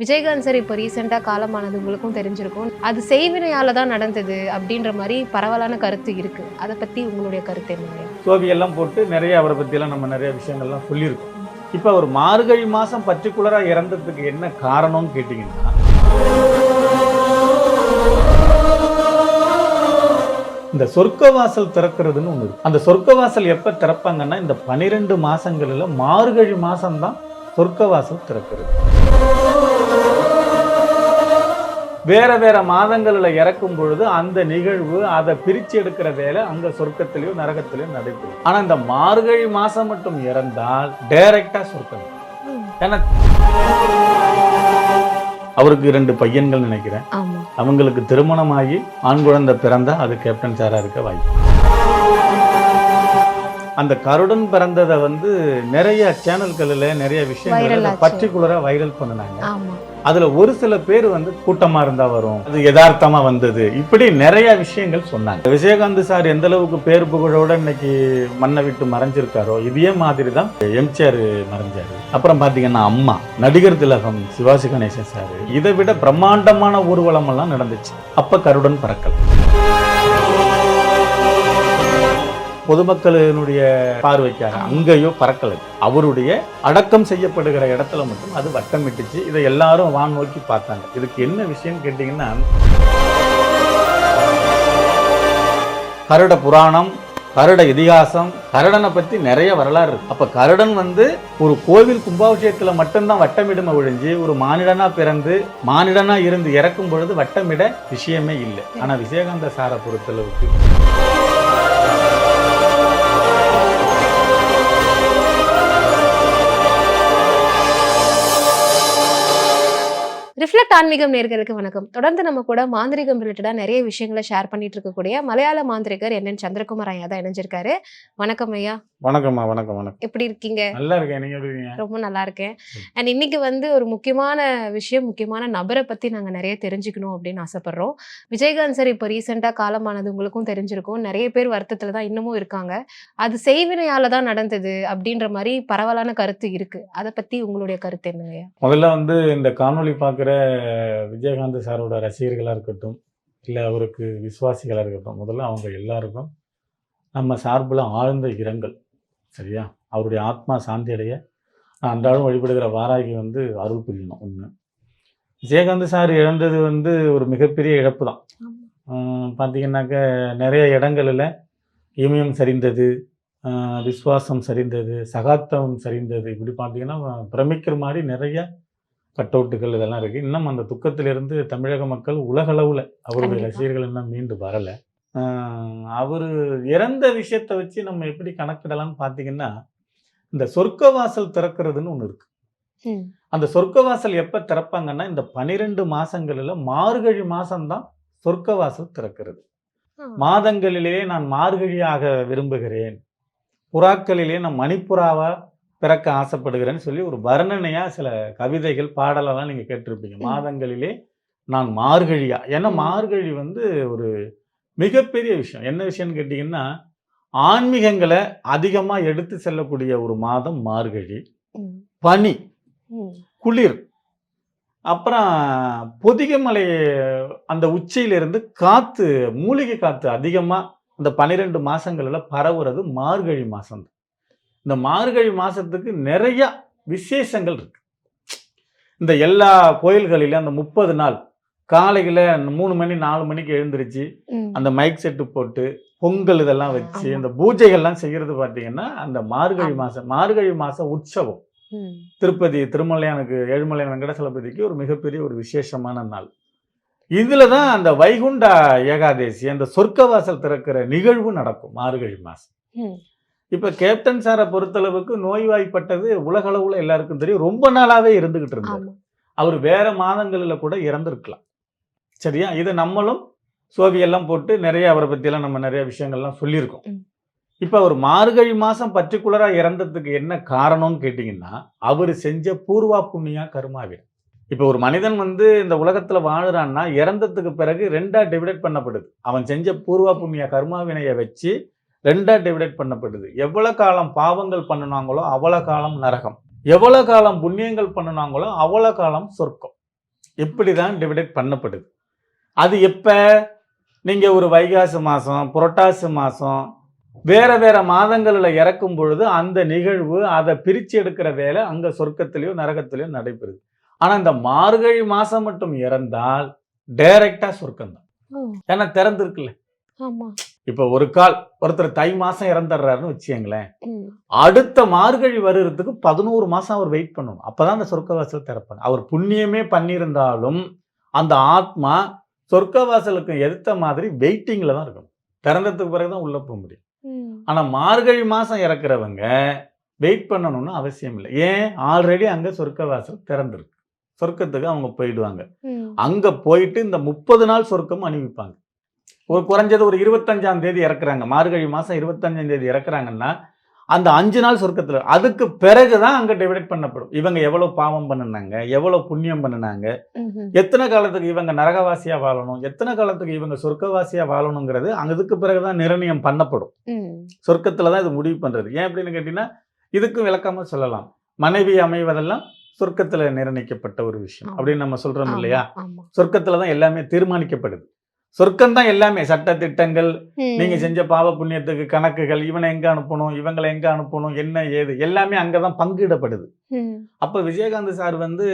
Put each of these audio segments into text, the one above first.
Vijayakanth sir இப்போ ரீசெண்டாக காலமானது உங்களுக்கும் தெரிஞ்சிருக்கும். அது செய்வினையால் தான் நடந்தது அப்படின்ற மாதிரி பரவலான கருத்து இருக்குது அதை பற்றி உங்களுடைய கருத்து என்ன சோபியெல்லாம் போட்டு நிறைய அவரை பற்றியெல்லாம் நம்ம நிறைய விஷயங்கள்லாம் சொல்லியிருக்கோம். இப்போ அவர் மார்கழி மாதம் பர்டிகுலராக இறந்ததுக்கு என்ன காரணம்னு கேட்டிங்கன்னா இந்த சொர்க்கவாசல் திறக்கிறதுன்னு ஒன்று இருக்கு. அந்த சொர்க்கவாசல் எப்போ திறப்பாங்கன்னா இந்த பனிரெண்டு மாதங்களில் மார்கழி மாசம்தான் சொர்க்கவாசல் திறக்கிறது. வேற வேற மாதங்களில் இறக்கும் பொழுது அந்த நிகழ்வு அதை பிரிச்சு எடுக்கிற வேலை அங்க சொர்க்கத்திலயோ நரகத்திலயோ நடைபெறும். ஆனா இந்த மார்கழி மாசம் மட்டும் இறந்தால் டைரக்டா சொர்க்கம். ஏன்னா அவருக்கு ரெண்டு பையன்கள் நினைக்கிறேன். அவங்களுக்கு திருமணமாகி ஆண் குழந்தை பிறந்தா அது கேப்டன் சாரா இருக்க வாய்ப்பு. அந்த கருடன் பிறந்ததை வந்து நிறைய சேனல்களில் நிறைய விஷயங்கள் ஆச்சு. பர்டிகுலரா வைரல் பண்ணுனாங்க. அதில் ஒரு சில பேர் வந்து கூட்டமாக இருந்தால் வரும். அது யதார்த்தமாக வந்தது. இப்படி நிறைய விஷயங்கள் சொன்னாங்க. விஜயகாந்த் சார் எந்த அளவுக்கு பேர் புகழோட இன்னைக்கு மண்ணை விட்டு மறைஞ்சிருக்காரோ இதே மாதிரி தான் எம்ஜிஆர் மறைஞ்சாரு. அப்புறம் பார்த்தீங்கன்னா அம்மா நடிகர் திலகம் சிவாஜி கணேசன் சார். இதை விட பிரம்மாண்டமான ஊர்வலமெல்லாம் நடந்துச்சு. அப்போ கருடன் பறக்கல். பொதுமக்களினுடைய பார்வைக்காக அங்கேயோ பறக்கலை. அவருடைய அடக்கம் செய்யப்படுகிற இடத்துல மட்டும் அது வட்டமிட்டுச்சு இதை எல்லாரும் வான் நோக்கி பார்த்தாங்க. இதுக்கு என்ன விஷயம் கேட்டிங்கன்னா கருட புராணம் கருட இதிகாசம் கருடனை பற்றி நிறைய வரலாறு இருக்கு. அப்போ கருடன் வந்து ஒரு கோவில் கும்பாபிஷேகத்தில் மட்டும்தான் வட்டமிடுமை ஒழிஞ்சு ஒரு மானிடனாக பிறந்து மானிடனாக இருந்து இறக்கும் பொழுது வட்டமிட விஷயமே இல்லை. ஆனால் விஜயகாந்த சாரை பொறுத்தளவுக்கு ரிஃப்ளெக்ட் ஆன்மீகம் நேர்களுக்கு வணக்கம். தொடர்ந்து நம்ம கூட மாந்திரிகம் ரிலேட்டடா நிறைய விஷயங்களை ஷேர் பண்ணிட்டு இருக்கக்கூடிய மலையாள மாந்திரிகர் என் சந்திரகுமார் ஐயா தான் இணைஞ்சிருக்காரு. வணக்கம் ஐயா. வணக்கம்மா வணக்கம் வணக்கம். எப்படி இருக்கீங்க? நல்லா இருக்கேன். நீங்க எப்படி இருக்கீங்க? ரொம்ப நல்லா இருக்கேன். அண்ட் இன்னைக்கு வந்து ஒரு முக்கியமான விஷயம் முக்கியமான நபரை பத்தி நாங்க நிறைய தெரிஞ்சுக்கணும் அப்படின்னு ஆசைப்படுறோம். விஜயகாந்த் சார் இப்போ ரீசெண்டா காலமானது உங்களுக்கும் தெரிஞ்சிருக்கும். நிறைய பேர் வருத்தத்துல தான் இன்னமும் இருக்காங்க. அது செய்வினையால தான் நடந்தது அப்படின்ற மாதிரி பரவலான கருத்து இருக்கு. அதை பத்தி உங்களுடைய கருத்து என்னங்க முதல்ல வந்து இந்த காணொளி பார்க்குற விஜயகாந்த் சாரோட ரசிகர்களாக இருக்கட்டும் இல்லை அவருக்கு விசுவாசிகளாக இருக்கட்டும் முதல்ல அவங்க எல்லாருக்கும் நம்ம சார்பில் ஆழ்ந்த இரங்கல் சரியா? அவருடைய ஆத்மா சாந்தி அடைய நான் அன்றாடம் வழிபடுகிற வாராகி வந்து அருள் புரியணும் ஒன்று விஜயகாந்த் சார் இழந்தது வந்து ஒரு மிகப்பெரிய இழப்பு தான் பார்த்தீங்கன்னாக்க நிறைய இடங்களில் இமயம் சரிந்தது ஆஹ் விசுவாசம் சரிந்தது சகாத்தம் சரிந்தது. இப்படி பார்த்தீங்கன்னா பிரமிக்கிற மாதிரி நிறைய கட்டவுட்டுகள் இதெல்லாம் இருக்குது இன்னும் அந்த துக்கத்திலிருந்து தமிழக மக்கள் உலகளவில் அவருடைய. ரசிகர்கள் இன்னும் மீண்டு வரலை. அவர் இறந்த விஷயத்தை வச்சு நம்ம எப்படி கணக்கிடலாம்னு பார்த்தீங்கன்னா இந்த சொர்க்கவாசல் திறக்கிறதுன்னு ஒன்று இருக்கு. ம். அந்த சொர்க்கவாசல் எப்போ திறப்பாங்கன்னா இந்த பனிரெண்டு மாசங்களில் மார்கழி மாசம்தான் சொர்க்கவாசல் திறக்கிறது. மாதங்களிலே நான் மார்கழியாக விரும்புகிறேன். புறாக்களிலே நான் மணிப்புறாவா பிறக்க ஆசைப்படுகிறேன்னு சொல்லி ஒரு வர்ணனையா சில கவிதைகள் பாடலெல்லாம் நீங்க கேட்டிருப்பீங்க. மாதங்களிலே நான் மார்கழியா ஏன்னா. மார்கழி வந்து ஒரு மிகப்பெரிய விஷயம் என்ன விஷயம்னு கேட்டிங்கன்னா ஆன்மீகங்களை அதிகமா எடுத்து செல்லக்கூடிய ஒரு மாதம் மார்கழி. பனி. குளிர் அப்புறம் பொதிகைமலை அந்த உச்சியிலிருந்து காத்து மூலிகை காத்து அதிகமா இந்த பன்னிரெண்டு மாசங்கள்ல பரவுறது மார்கழி மாசம் இந்த மார்கழி மாசத்துக்கு நிறைய விசேஷங்கள் இருக்கு இந்த எல்லா கோயில்களிலும் அந்த முப்பது நாள் காலையில மூணு மணி நாலு மணிக்கு எழுந்திருச்சு. அந்த மைக் செட்டு போட்டு பொங்கல் இதெல்லாம் வச்சு. இந்த பூஜைகள்லாம் செய்யறது பார்த்தீங்கன்னா அந்த மார்கழி. மாசம் மார்கழி மாசம் உற்சவம். திருப்பதி திருமலையானுக்கு ஏழுமலையான் வெங்கடசலபதிக்கு ஒரு மிகப்பெரிய ஒரு விசேஷமான நாள் இதுல தான் அந்த வைகுண்ட ஏகாதேசி அந்த சொர்க்கவாசல் திறக்கிற நிகழ்வு நடக்கும் மார்கழி மாசம் ம். இப்ப கேப்டன் சாரை பொறுத்தளவுக்கு நோய்வாய்ப்பட்டது உலகளவுல எல்லாருக்கும் தெரியும். ரொம்ப நாளாவே இருந்துகிட்டு இருந்தார். அவர் வேற மாதங்களில் கூட இறந்திருக்கலாம். சரியா? இதை நம்மளும் சோவியெல்லாம் போட்டு நிறைய அவரை பற்றியெல்லாம் நம்ம நிறைய விஷயங்கள்லாம் சொல்லியிருக்கோம். இப்போ அவர் மார்கழி மாதம் பர்டிகுலராக இறந்ததுக்கு என்ன காரணம்னு கேட்டிங்கன்னா அவர் செஞ்ச பூர்வா புண்ணியா கருமாவின் இப்போ ஒரு மனிதன் வந்து இந்த உலகத்தில் வாழுறான்னா இறந்ததுக்கு பிறகு ரெண்டா டிவைடேட் பண்ணப்படுது. அவன் செஞ்ச பூர்வா புண்ணிய கர்மாவினையை வச்சு ரெண்டா டிவைடேட் பண்ணப்படுது. எவ்வளவு காலம் பாவங்கள் பண்ணினாங்களோ அவ்வளவு காலம் நரகம். எவ்வளவு காலம் புண்ணியங்கள் பண்ணினாங்களோ அவ்வளவு காலம் சொர்க்கம். இப்படி தான் டிவைடேட் பண்ணப்படுது. அது எப்போ? நீங்கள் ஒரு வைகாசி மாதம் புரட்டாசி மாதம் வேற வேற மாதங்களில் இறக்கும் பொழுது அந்த நிகழ்வு அதை பிரித்து எடுக்கிற வேலை அங்கே சொர்க்கத்திலேயோ நரகத்திலேயோ நடைபெறுது. ஆனால் இந்த மார்கழி மாதம் மட்டும் இறந்தால் டைரக்டாக சொர்க்கம் தான் ஏன்னா திறந்துருக்குல்ல. இப்போ ஒரு கால் ஒருத்தர் தை மாதம் இறந்துடுறாருன்னு வச்சுங்களேன் அடுத்த மார்கழி வருகிறதுக்கு பதினோரு மாசம் அவர் வெயிட் பண்ணணும். அப்பதான் அந்த சொர்க்கவாசல் திறப்பாங்க அவர் புண்ணியமே பண்ணியிருந்தாலும் அந்த ஆத்மா சொர்க்கவாசலுக்கு எதிர்த்த மாதிரி வெயிட்டிங்ல தான் இருக்கணும். திறந்ததுக்கு பிறகு தான் உள்ள போக முடியும். ஆனா மார்கழி மாசம் இறக்குறவங்க வெயிட் பண்ணணும்னு அவசியம் இல்லை. ஏன்? ஆல்ரெடி அங்க சொர்க்கவாசல் திறந்திருக்கு. சொர்க்கத்துக்கு அவங்க போயிடுவாங்க. அங்க போயிட்டு இந்த முப்பது நாள் சொர்க்கம் அணிவிப்பாங்க. ஒரு குறைஞ்சது ஒரு இருபத்தஞ்சாம் தேதி இறக்குறாங்க. மார்கழி மாசம் இருபத்தஞ்சாம் தேதி இறக்குறாங்கன்னா அந்த அஞ்சு நாள் சொர்க்கத்துல அதுக்கு பிறகுதான் அங்க டிவைட் பண்ணப்படும். இவங்க எவ்வளவு பாவம் பண்ணுனாங்க எவ்வளவு புண்ணியம் பண்ணுனாங்க. எத்தனை காலத்துக்கு இவங்க நரகவாசியா வாழணும் எத்தனை காலத்துக்கு இவங்க சொர்க்கவாசியா வாழணுங்கிறது அங்க இதுக்கு பிறகுதான் நிர்ணயம் பண்ணப்படும். சொர்க்கத்துல தான் இது முடிவு பண்றது. ஏன் அப்படின்னு கேட்டீங்கன்னா இதுக்கும் விளக்கமா சொல்லலாம். மனைவி அமைவதெல்லாம் சொர்க்கத்துல நிர்ணயிக்கப்பட்ட ஒரு விஷயம். அப்படின்னு நம்ம சொல்றோம் ஆமா, இல்லையா. சொர்க்கத்துல தான் எல்லாமே தீர்மானிக்கப்படுது. சொர்க்கம் தான் எல்லாமே சட்ட திட்டங்கள் நீங்க செஞ்ச பாவ புண்ணியத்துக்கு கணக்குகள் இவனை எங்க அனுப்பணும் இவங்களை எங்க அனுப்பணும் என்ன ஏது எல்லாமே அங்கதான் பங்கிடப்படுது. அப்ப விஜயகாந்த் சார் வந்து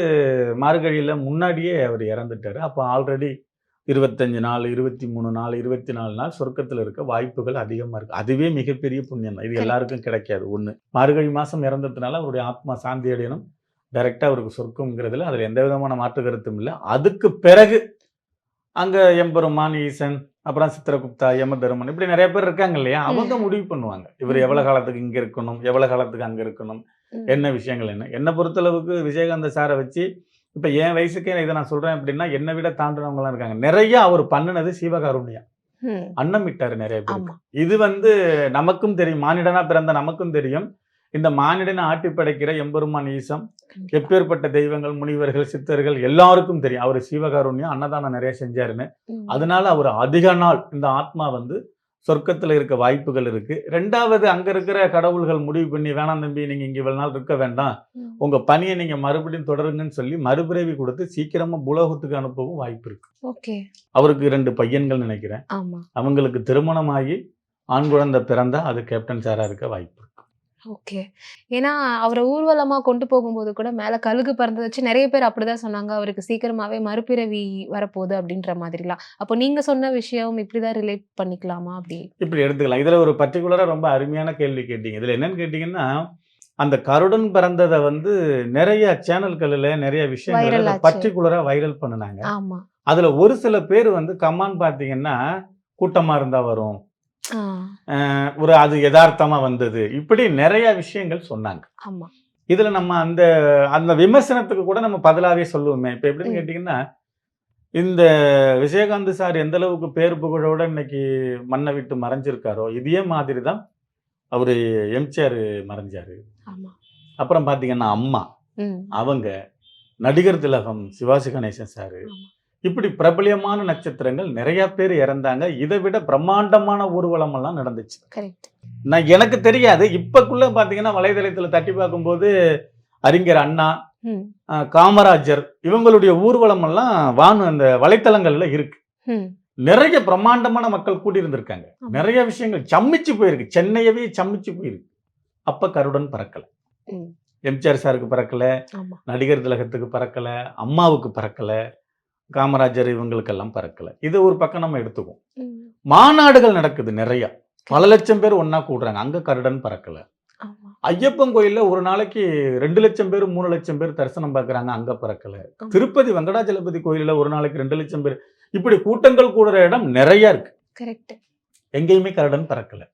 மார்கழியில முன்னாடியே அவர் இறந்துட்டாரு. அப்ப ஆல்ரெடி இருபத்தஞ்சு நாள் இருபத்தி மூணு நாள் இருபத்தி நாலு நாள் சொர்க்கத்துல இருக்க வாய்ப்புகள் அதிகமா இருக்கு. அதுவே மிகப்பெரிய புண்ணியம் தான் இது. எல்லாருக்கும் கிடைக்காது. ஒண்ணு மார்கழி மாசம் இறந்ததுனால அவருடைய ஆத்மா சாந்தி அடையணும். டைரக்டா அவருக்கு சொர்க்கம்ங்கிறதுல அதுல எந்த விதமான மாற்று கருத்தும் இல்லை. அதுக்கு பிறகு அங்க எம்பெருமான் ஈசன் அப்புறம் சித்திரகுப்தா யமதர்மன் இப்படி நிறைய பேர் இருக்காங்க இல்லையா? அவங்க முடிவு பண்ணுவாங்க. இவர் எவ்வளவு காலத்துக்கு இங்க இருக்கணும்? எவ்வளவு காலத்துக்கு அங்க இருக்கணும். என்ன விஷயங்கள் என்ன? என்னை பொறுத்தளவுக்கு விஜயகாந்த சாரை வச்சு இப்போ என் வயசுக்கே இதை நான் சொல்றேன் அப்படின்னா என்னை விட தாண்டினவங்களாம் இருக்காங்க. நிறைய அவர் பண்ணினது அன்னம் விட்டாரு நிறைய பேர். இது வந்து நமக்கும் தெரியும். மானிடனா பிறந்த நமக்கும் தெரியும். இந்த மானிடனை ஆட்டி படைக்கிற எம்பெருமான் ஈசம். எப்பேற்பட்ட தெய்வங்கள் முனிவர்கள் சித்தர்கள் எல்லாருக்கும் தெரியும். அவர் சிவகாருண்யம் அன்னதானம் நிறைய செஞ்சாருன்னு. அதனால அவர் அதிக நாள் இந்த ஆத்மா வந்து சொர்க்கத்துல இருக்க வாய்ப்புகள் இருக்கு. ரெண்டாவது அங்க இருக்கிற கடவுள்கள் முடிவு பண்ணி வேணாம் தம்பி நீங்க இங்க இவ்வளவு நாள் இருக்க வேண்டாம். உங்க பணியை நீங்க மறுபடியும் தொடருங்கன்னு சொல்லி மறுபிறவி கொடுத்து சீக்கிரமா புலோகத்துக்கு அனுப்பவும் வாய்ப்பு இருக்கு. ஓகே. அவருக்கு ரெண்டு பையன்கள் நினைக்கிறேன். அவங்களுக்கு திருமணமாகி ஆண் குழந்தை பிறந்தா அது கேப்டன் சாரா இருக்க வாய்ப்பு இருக்கு. ஓகே. ஏன்னா அவரை ஊர்வலமா கொண்டு போகும்போது கூட மேல கழுகு பறந்து வச்சு நிறைய பேர் அப்படிதான் சொன்னாங்க. அவருக்கு சீக்கிரமாவே மறுபிறவி வரப்போகுது அப்படின்ற மாதிரிலாம். அப்போ நீங்க சொன்ன விஷயம் இப்படிதான் ரிலேட் பண்ணிக்கலாமா அப்படி? இப்படி எடுத்துக்கலாம். இதுல ஒரு பர்டிகுலரா ரொம்ப அருமையான கேள்வி கேட்டீங்க. இதுல என்னன்னு கேட்டீங்கன்னா அந்த கருடன் பிறந்ததை வந்து நிறைய சேனல்களில் நிறைய விஷயங்கள் ஆச்சு. பர்டிகுலரா வைரல் பண்ணுனாங்க. ஆமா. அதுல ஒரு சில பேர் வந்து கமான் பாத்தீங்கன்னா கூட்டமா இருந்தா வரும். ஒரு அது யதார்த்தமா வந்தது. இப்படி நிறைய விஷயங்கள் சொன்னாங்க. ஆமா. இதுல நம்ம அந்த அந்த விமர்சனத்துக்கு கூட நம்ம பதிலாவே சொல்லுவோமே. இப்ப எப்படின்னு. கேட்டீங்கன்னா இந்த விஜயகாந்த் சார் எந்த அளவுக்கு பேர் புகழோட இன்னைக்கு மண்ணை விட்டு மறைஞ்சிருக்காரோ இதே மாதிரி தான் அவரு எம்ஜிஆர் மறைஞ்சாரு. அப்புறம் பாத்தீங்கன்னா அம்மா. அவங்க நடிகர் திலகம் சிவாஜி கணேசன் சாரு. இப்படி பிரபலியமான நட்சத்திரங்கள் நிறைய பேர் இறந்தாங்க. இதை விட பிரம்மாண்டமான ஊர்வலம் எல்லாம் நடந்துச்சு நான் எனக்கு தெரியாது. இப்பக்குள்ள பாத்தீங்கன்னா வலைதளத்துல தட்டி பார்க்கும்போது அறிஞர் அண்ணா காமராஜர் இவங்களுடைய ஊர்வலம் எல்லாம் வானு அந்த வலைத்தளங்கள்ல இருக்கு. நிறைய பிரம்மாண்டமான மக்கள் கூடி இருந்திருக்காங்க. நிறைய விஷயங்கள் சம்மிச்சு போயிருக்கு. சென்னையவே சம்மிச்சு போயிருக்கு. அப்ப கருடன் பறக்கல. எம்ஜிஆர் சாருக்கு பறக்கல. நடிகர் திலகத்துக்கு பறக்கல. அம்மாவுக்கு பறக்கல. காமராஜர் இவங்களுக்கெல்லாம் பறக்கல. இது ஒரு பக்கம் நம்ம எடுத்துக்குவோம். மாநாடுகள் நடக்குது நிறைய. பல லட்சம் பேர் ஒண்ணா கூடுறாங்க. அங்க கருடன் பறக்கல. ஐயப்பன் கோயில்ல ஒரு நாளைக்கு ரெண்டு லட்சம் பேர் மூணு லட்சம் பேர் தரிசனம் பார்க்கறாங்க. அங்க பறக்கல. திருப்பதி வெங்கடாச்சலபதி கோயில்ல ஒரு நாளைக்கு ரெண்டு லட்சம் பேர். இப்படி கூட்டங்கள் கூடுற இடம் நிறைய இருக்கு. கரெக்ட் எங்கேயுமே கருடன் பறக்கல.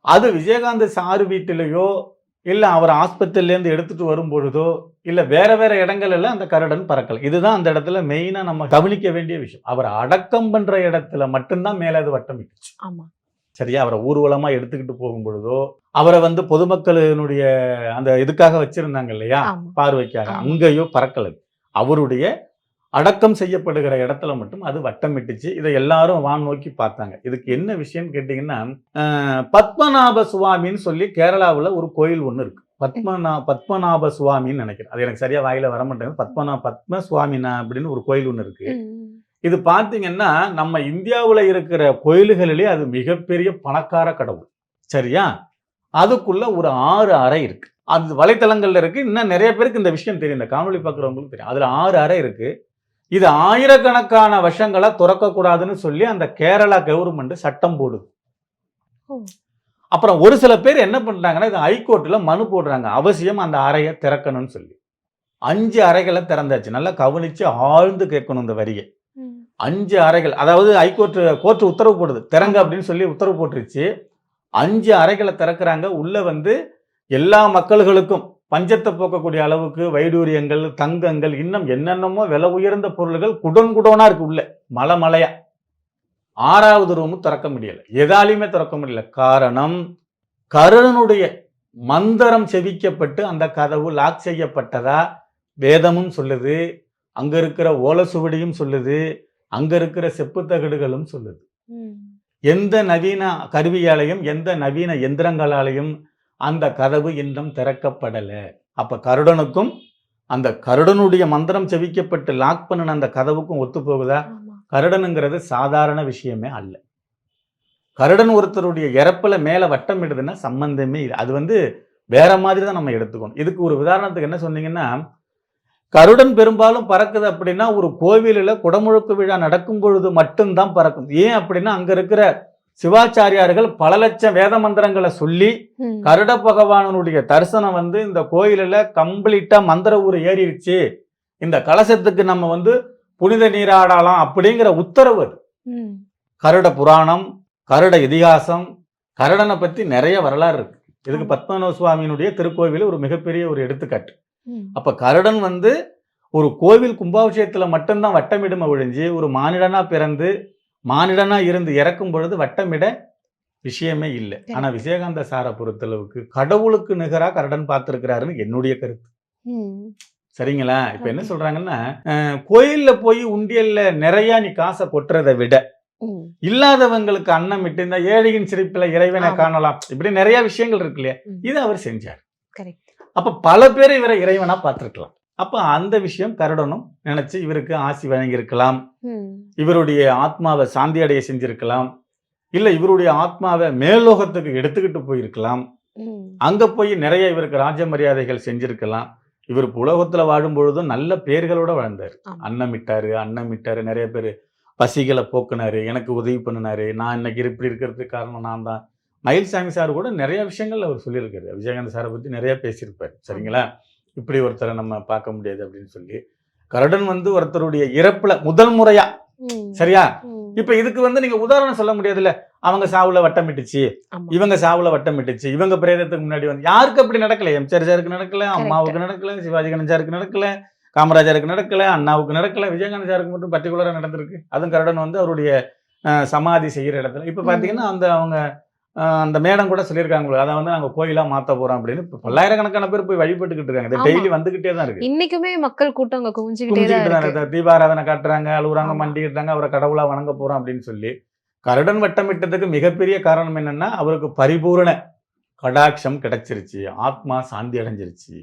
அது விஜயகாந்த் சாரு வீட்டிலேயோ இல்ல அவர் ஆஸ்பத்திரியில இருந்து எடுத்துட்டு வரும் பொழுதோ இல்ல வேற வேற இடங்கள்ல அந்த கருடன் பறக்கல. இதுதான் அந்த இடத்துல மெயினா நம்ம கவனிக்க வேண்டிய விஷயம். அவர் அடக்கம் பண்ற இடத்துல மட்டும்தான் மேல அது வட்டமிட்டுச்சு ஆமா. சரியா? அவரை ஊர்வலமா எடுத்துக்கிட்டு போகும் பொழுதோ அவரை வந்து பொதுமக்களினுடைய அந்த இதுக்காக வச்சிருந்தாங்க இல்லையா? பார்வைக்காக. அங்கேயோ பறக்கல. அவருடைய அடக்கம் செய்யப்படுகிற இடத்துல மட்டும் அது வட்டமிட்டுச்சு. இதை எல்லாரும் வான் நோக்கி பார்த்தாங்க. இதுக்கு என்ன விஷயம்னு கேட்டிங்கன்னா பத்மநாப சுவாமின்னு சொல்லி கேரளாவுல ஒரு கோயில் ஒன்று இருக்கு. பத்மநா பத்மநாப சுவாமின்னு நினைக்கிறேன். அது எனக்கு சரியா வாயில வர மாட்டேங்குது. பத்மநா பத்ம சுவாமினா அப்படின்னு ஒரு கோயில் ஒன்று இருக்கு. இது பார்த்தீங்கன்னா நம்ம இந்தியாவுல இருக்கிற கோயில்களிலே அது மிகப்பெரிய பணக்கார கடவுள். சரியா? அதுக்குள்ள ஒரு ஆறு அறை இருக்கு. அது வலைத்தளங்கள்ல இருக்கு. இன்னும் நிறைய பேருக்கு இந்த விஷயம் தெரியும். இந்த காணொளி பார்க்குறவங்களுக்கு தெரியும். அதுல ஆறு அறை இருக்கு. இது ஆயிரக்கணக்கான வருஷங்களா திறக்கக்கூடாதுன்னு சொல்லி அந்த கேரளா கவர்மெண்ட் சட்டம் போடுது. அப்புறம் ஒரு சில பேர் என்ன பண்றாங்கன்னா இது ஹைகோர்ட்ல மனு போடுறாங்க. அவசியம் அந்த அறையை திறக்கணும்னு சொல்லி. அஞ்சு அறைகளை திறந்தாச்சு. நல்லா கவனிச்சு ஆழ்ந்து கேட்கணும் இந்த வரியை. அஞ்சு அறைகள் அதாவது ஹைகோர்ட் கோர்ட் உத்தரவு போடுது. திறங்க அப்படின்னு சொல்லி உத்தரவு போட்டுருச்சு. அஞ்சு அறைகளை திறக்கிறாங்க. உள்ள வந்து எல்லா மக்கள்களுக்கும் பஞ்சத்தை போக்கக்கூடிய அளவுக்கு வைடூரியங்கள் தங்கங்கள் இன்னும் என்னென்னமோ விலை உயர்ந்த பொருள்கள் குடோன் குடோனா இருக்கு உள்ள. மலை மலையா. ஆறாவது ரூம் திறக்க முடியல. எதாலையுமே திறக்க முடியல. காரணம் கருணனுடைய மந்திரம் செவிக்கப்பட்டு அந்த கதவு லாக் செய்யப்பட்டதா வேதமும் சொல்லுது. அங்க இருக்கிற ஓலசுவடியும் சொல்லுது. அங்க இருக்கிற செப்புத்தகடுகளும் சொல்லுது. ம். எந்த நவீன கருவியாலையும் எந்த நவீன எந்திரங்களாலையும் அந்த கதவு இன்னும் திறக்கப்படல. அப்ப கருடனுக்கும் அந்த கருடனுடைய மந்திரம் செவிக்கப்பட்டு லாக் பண்ணின அந்த கதவுக்கும் ஒத்து போகுதா. கருடனுங்கிறது சாதாரண விஷயமே அல்ல. கருடன் ஒருத்தருடைய இறப்புல மேல வட்டம் இடுதுன்னா சம்பந்தமே இல்லை. அது வந்து வேற மாதிரி தான் நம்ம எடுத்துக்கணும். இதுக்கு ஒரு உதாரணத்துக்கு என்ன சொன்னீங்கன்னா கருடன் பெரும்பாலும் பறக்குது அப்படின்னா ஒரு கோவிலில் குடமுழுக்கு விழா நடக்கும் பொழுது மட்டும்தான் பறக்கும். ஏன் அப்படின்னா அங்க இருக்கிற சிவாச்சாரியார்கள் பல லட்சம் வேத மந்திரங்களை சொல்லி. கருட பகவானுடைய தரிசனம் வந்து இந்த கோயிலில் கம்ப்ளீட்டா மந்திர ஊர் ஏறிடுச்சு இந்த கலசத்துக்கு நம்ம வந்து புனித நீராடலாம் அப்படிங்கிற உத்தரவு. கருட புராணம் கருட இதிகாசம் கருடனை பத்தி நிறைய வரலாறு இருக்கு இதுக்கு. பத்மநாப சுவாமியினுடைய திருக்கோவில் ஒரு மிகப்பெரிய ஒரு எடுத்துக்காட்டு. அப்ப கருடன் வந்து ஒரு கோவில் கும்பாபிஷேகத்துல மட்டும்தான் வட்டமிடும ஒழிஞ்சு ஒரு மானிடனா பிறந்து மானிடனா இருந்து இறக்கும் பொழுது வட்டமிட விஷயமே இல்லை ஆனா விஜயகாந்த சாரை பொறுத்தளவுக்கு கடவுளுக்கு நிகரா கருடன் பார்த்திருக்கிறாருன்னு என்னுடைய கருத்து. சரிங்களா இப்ப என்ன. சொல்றாங்கன்னா கோயில்ல போய் உண்டியல்ல நிறைய நீ காசை கொட்டுறதை விட. இல்லாதவங்களுக்கு அன்னம் இட்டு இந்த ஏழையின் சிரிப்புல இறைவனை. காணலாம் இப்படி நிறைய விஷயங்கள் இருக்கு இல்லையா. இது அவர் செஞ்சார். அப்ப பல பேர் இவரை இறைவனா பார்த்திருக்கலாம் அப்ப அந்த விஷயம் கருடனும் நினைச்சு இவருக்கு ஆசி வழங்கியிருக்கலாம். இவருடைய ஆத்மாவை சாந்தி அடைய செஞ்சிருக்கலாம். இல்ல இவருடைய ஆத்மாவை மேல்லோகத்துக்கு எடுத்துக்கிட்டு போயிருக்கலாம். அங்க போய் நிறைய இவருக்கு ராஜ மரியாதைகள் செஞ்சிருக்கலாம். இவர் உலகத்துல வாழும் பொழுதும் நல்ல பேர்களோட வாழ்ந்தார். அன்னமிட்டாரு அன்னமிட்டாரு நிறைய பேர் பசிகளை போக்குனாரு எனக்கு உதவி பண்ணினாரு நான் இன்னைக்கு இப்படி இருக்கிறதுக்கு காரணம் நான் தான். மயில்சாமி சார் கூட நிறைய விஷயங்கள் அவர் சொல்லியிருக்காரு. விஜயகாந்த் சாரை பத்தி நிறைய பேசியிருப்பார். சரிங்களா? இப்படி ஒருத்தரை நம்ம பார்க்க முடியாது அப்படின்னு சொல்லி கருடன் வந்து ஒருத்தருடைய இறப்புல முதல் முறையா. சரியா. இப்ப இதுக்கு வந்து நீங்க உதாரணம் சொல்ல முடியாதுல்ல. அவங்க சாவுல வட்டமிட்டுச்சு. இவங்க சாவுல வட்டமிட்டுச்சு இவங்க பிரேதத்துக்கு முன்னாடி வந்து யாருக்கு அப்படி நடக்கல? எம்ஜிஆர் சாருக்கு நடக்கல அம்மாவுக்கு நடக்கல சிவாஜி கணேசாருக்கு நடக்கல காமராஜருக்கு நடக்கல அண்ணாவுக்கு நடக்கல விஜயகாந்த் சாருக்கு மட்டும் பர்டிகுலரா நடந்திருக்கு. அதுவும் கருடன் வந்து அவருடைய சமாதி செய்யற இடத்துல. இப்ப பாத்தீங்கன்னா அந்த அவங்க அந்த மேடம் கூட சொல்லியிருக்காங்க அதை வந்து நாங்க கோயிலா மாத்த போறோம் அப்படின்னு இப்ப பல்லாயிரக்கணக்கான பேர் போய் வழிபட்டுக்கிட்டு இருக்காங்க. டெய்லி வந்துகிட்டே தான் இருக்கு இன்னைக்குமே மக்கள் கூட்டம் அங்க குவிஞ்சுக்கிட்டே தான் இருக்கு. தீபாராதனை காட்டுறாங்க அழுகுறாங்க. மண்டிக்கிட்டாங்க அவரை கடவுளா வணங்க போறோம் அப்படின்னு சொல்லி கருடன் வட்டமிட்டதுக்கு மிகப்பெரிய காரணம் என்னன்னா அவருக்கு பரிபூரண கடாட்சம் கிடைச்சிருச்சு ஆத்மா சாந்தி அடைஞ்சிருச்சு.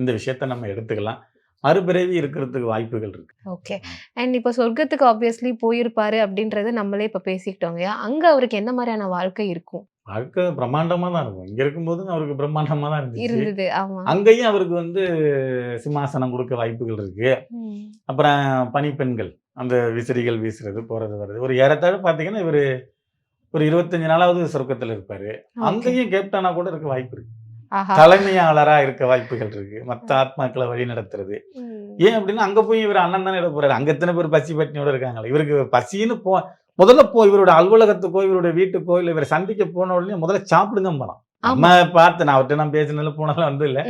இந்த விஷயத்த நம்ம எடுத்துக்கலாம் மறுபிறவி இருக்கிறதுக்கு வாய்ப்புகள் இருக்கு. ஓகே அண்ட் இப்போ சொர்க்கத்துக்கு ஆப்வியஸ்லி போயிருப்பாரு அப்படின்றத நம்மளே இப்போ பேசிக்கிட்டோங்க அங்க அவருக்கு என்ன மாதிரியான வாழ்க்கை இருக்கும்? வாழ்க்கை பிரம்மாண்டமா தான் இருக்கும். இங்க இருக்கும்போது அவருக்கு பிரம்மாண்டமா தான் இருந்துச்சு. இருந்தது. அங்கேயும் அவருக்கு வந்து சிம்மாசனம் கொடுக்க வாய்ப்புகள் இருக்கு. அப்புறம் பனிப்பெண்கள் அந்த விசிறிகள் வீசுறது போறது வர்றது. ஒரு ஏறத்தாழ பாத்தீங்கன்னா இவரு ஒரு இருபத்தஞ்சு நாளாவது சொர்க்கத்துல இருப்பாரு. அங்கேயும் கேப்டனா கூட இருக்க வாய்ப்பு இருக்கு. ஆஹா. தலைமையாளரா இருக்க வாய்ப்புகள் இருக்கு. மத்த ஆத்மாக்களை வழி நடத்துறது. ஏன் அப்படின்னா அங்க போய் இவர் அண்ணன் தானே போறாரு. அங்க எத்தனை பேர் பசி பட்டினியோட இருக்காங்களா. இவருக்கு பசின்னு போ முதல்ல போ இவரோட அலுவலகத்துக்கோ இவருடைய வீட்டுக்கோ இல்ல இவரை சந்திக்க போன உடனே முதல்ல சாப்பிடுங்க ஆமா. நம்ம பார்த்து நான் அவர்கிட்ட நான் பேசினதுல போனாலும் வந்து இல்ல.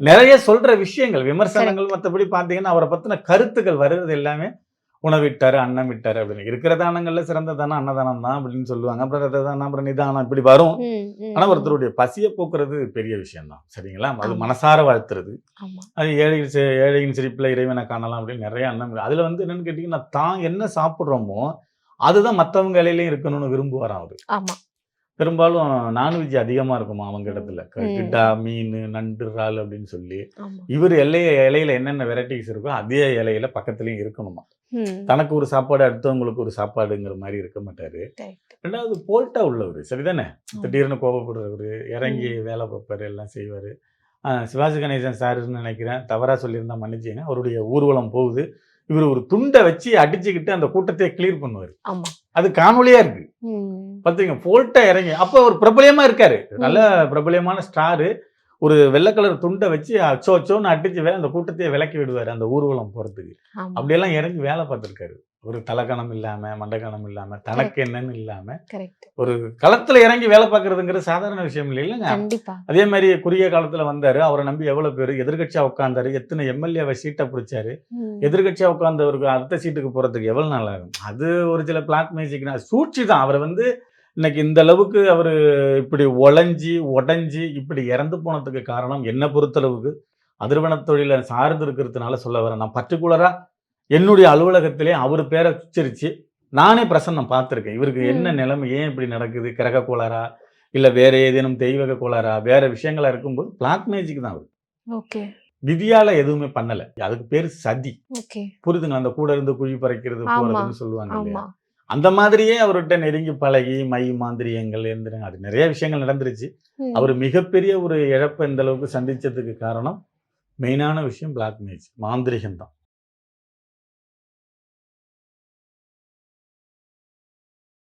நிறைய சொல்ற விஷயங்கள் விமர்சனங்கள் மற்றபடி பாத்தீங்கன்னா அவரை பத்தின கருத்துக்கள் வருது எல்லாமே உணவிட்டாரு அன்னம் விட்டாரு அப்படின்னு. இருக்கிற தானங்கள்ல சிறந்த தானம் அன்னதானம் தான் அப்படின்னு சொல்லுவாங்க. அப்புறம் ரத்த தானம் அப்புறம் நிதானம் இப்படி வரும். ஆனா. ஒருத்தருடைய பசியை போக்குறது பெரிய விஷயம் தான் சரிங்களா? அது. மனசார வாழ்த்துறது. அது சி- ஏழையின் சிரிப்புல இறைவனை காணலாம் அப்படின்னு நிறைய அன்னம். அதுல வந்து என்னன்னு கேட்டீங்கன்னா தான் என்ன சாப்பிடுறோமோ அதுதான் மத்தவங்க இலையிலயும் இருக்கணும்னு விரும்புவாராம் அவரு. ஆமா. பெரும்பாலும் நான்வெஜ் அதிகமா இருக்குமா அவங்க இடத்துல. கிட்டா மீன் நண்டு இறால் அப்படின்னு சொல்லி. இவர் இலைய இலையில என்னென்ன வெரைட்டிஸ் இருக்கோ அதே இலையில பக்கத்துலயும் இருக்கணுமா? தனக்கு ஒரு சாப்பாடு அடுத்தவங்களுக்கு ஒரு சாப்பாடுங்கிற மாதிரி இருக்க மாட்டாரு. ரெண்டாவது போல்ட்டா உள்ளவர். சரிதானே. திடீர்னு கோபப்படுறவர் இறங்கி வேலை பார்ப்பாரு எல்லாம் செய்வார். சிவாஜி கணேசன் சாருன்னு நினைக்கிறேன். தவறா சொல்லியிருந்தா மன்னிச்சிங்க அவருடைய ஊர்வலம் போகுது. இவர் ஒரு துண்டை வச்சு அடிச்சுக்கிட்டு அந்த கூட்டத்தை கிளியர் பண்ணுவார். அது காணொலியா இருக்கு. பார்த்துங்க போல்ட்டா இறங்கி அப்போ ஒரு பிரபலியமா இருக்காரு. நல்ல பிரபலியமான ஸ்டாரு ஒரு வெள்ளை கலர் துண்டை வச்சு அச்சோ அச்சோன்னு அடிச்சு வே- அந்த கூட்டத்தையே விலக்கி விடுவார் அந்த ஊர்வலம் போறதுக்கு. அப்படியெல்லாம் இறங்கி வேலை பார்த்துருக்காரு. ஒரு தலைக்கணம் இல்லாம மண்டக்கணம் இல்லாம தனக்கு என்னன்னு இல்லாம ஒரு களத்துல இறங்கி வேலை பார்க்கறதுங்கிறது சாதாரண விஷயம் இல்லை இல்லைங்க? அதே மாதிரி குறுகிய காலத்துல வந்தாரு. அவரை நம்பி எவ்வளவு பேர்? எதிர்கட்சியா உட்கார்ந்தாரு. எத்தனை எம்எல்ஏவை சீட்டை பிடிச்சாரு? ம். எதிர்கட்சியா உட்கார்ந்தவருக்கு அடுத்த சீட்டுக்கு போறதுக்கு எவ்வளவு நாள் ஆகும்? அது ஒரு சில பிளாக் மேஜிக் சூழ்ச்சி தான். அவரை வந்து இன்னைக்கு இந்த அளவுக்கு அவர் இப்படி ஒளைஞ்சி உடைஞ்சி இப்படி இறந்து போனதுக்கு காரணம் என்னை பொறுத்தளவுக்கு அதிர்வன தொழிலை சார்ந்து இருக்கிறதுனால சொல்ல வரேன். நான் பர்டிகுலரா என்னுடைய அலுவலகத்திலே அவர் பேரை உச்சரிச்சு நானே பிரசன்னம் பார்த்துருக்கேன். இவருக்கு என்ன. நிலைமை ஏன் இப்படி நடக்குது? கிரக கோளாறா? இல்ல வேற ஏதேனும் தெய்வக கோளாறா? வேற விஷயங்களா இருக்கும்போது பிளாக் மேஜிக் தான் அவர் ஓகே. விதியால எதுவுமே பண்ணல. அதுக்கு பேர் சதி. ஓகே. புரிதுங்களா? அந்த கூட இருந்து குழி பறிக்கிறது. போறதுன்னு சொல்லுவாங்க இல்லையா? அந்த மாதிரியே அவர்கிட்ட நெருங்கி பழகி மை மாந்திரியங்கள் எந்திரங்கள் அது நிறைய விஷயங்கள் நடந்துருச்சு. அவர் மிகப்பெரிய ஒரு இழப்பை இந்த அளவுக்கு சந்திச்சதுக்கு காரணம் மெயினான விஷயம் பிளாக் மேஜ் மாந்திரிகம் தான்.